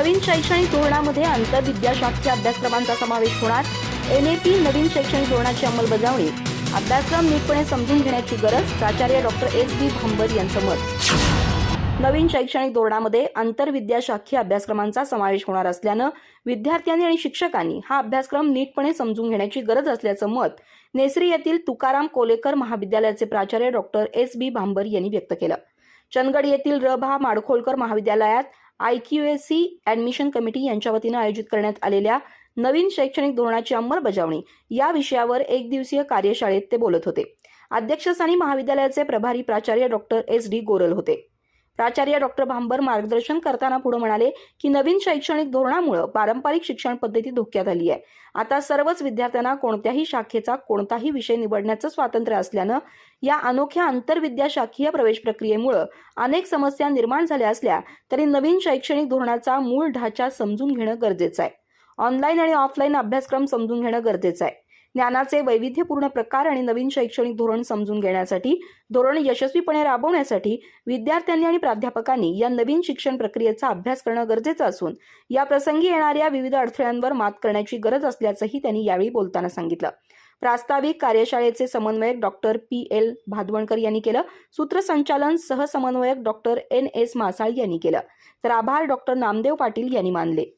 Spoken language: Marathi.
नवीन शैक्षणिक धोरणामध्ये आंतरविद्याशाखीय अभ्यासक्रमांचा समावेश होणार. एन ए पी नवीन शैक्षणिक धोरणाची अंमलबजावणी. अभ्यासक्रम नीटपणे समजून घेण्याची गरज प्राचार्य डॉक्टर एस बी भांबर यांचं मत. नवीन शैक्षणिक धोरणामध्ये आंतरविद्याशाखीय अभ्यासक्रमांचा समावेश होणार असल्यानं विद्यार्थ्यांनी आणि शिक्षकांनी हा अभ्यासक्रम नीटपणे समजून घेण्याची गरज असल्याचं मत नेसरी येथील तुकाराम कोलेकर महाविद्यालयाचे प्राचार्य डॉक्टर एस बी भांबर यांनी व्यक्त केलं. चंदगड येथील र भा माडखोलकर महाविद्यालयात I Q S C admission committee यांच्या वतीनं आयोजित करण्यात आलेल्या नवीन शैक्षणिक धोरणाची अंमलबजावणी या विषयावर एक दिवसीय कार्यशाळेत ते बोलत होते. अध्यक्षस्थानी महाविद्यालयाचे प्रभारी प्राचार्य डॉक्टर एस डी गोरल होते. प्राचार्य डॉक्टर भांबर मार्गदर्शन करताना पुढे म्हणाले की नवीन शैक्षणिक धोरणामुळे पारंपरिक शिक्षण पद्धती धोक्यात आली आहे. आता सर्वच विद्यार्थ्यांना कोणत्याही शाखेचा कोणताही विषय निवडण्याचं स्वातंत्र्य असल्यानं या अनोख्या आंतरविद्याशाखीय प्रवेश प्रक्रियेमुळे अनेक समस्या निर्माण झाल्या असल्या तरी नवीन शैक्षणिक धोरणाचा मूळ ढाचा समजून घेणं गरजेचं आहे. ऑनलाईन आणि ऑफलाईन अभ्यासक्रम समजून घेणं गरजेचं आहे. ज्ञानाचे वैविध्यपूर्ण प्रकार आणि नवीन शैक्षणिक धोरण समजून घेण्यासाठी धोरण यशस्वीपणे राबवण्यासाठी विद्यार्थ्यांनी आणि प्राध्यापकांनी या नवीन शिक्षण प्रक्रियेचा अभ्यास करणं गरजेचं असून या प्रसंगी येणाऱ्या विविध अडथळ्यांवर मात करण्याची गरज असल्याचंही त्यांनी यावेळी बोलताना सांगितलं. प्रास्ताविक कार्यशाळेचे समन्वयक डॉक्टर पी एल भादवणकर यांनी केलं. सूत्रसंचालन सहसमन्वयक डॉक्टर एन एस मासाळ यांनी केलं. तर आभार डॉक्टर नामदेव पाटील यांनी मानले.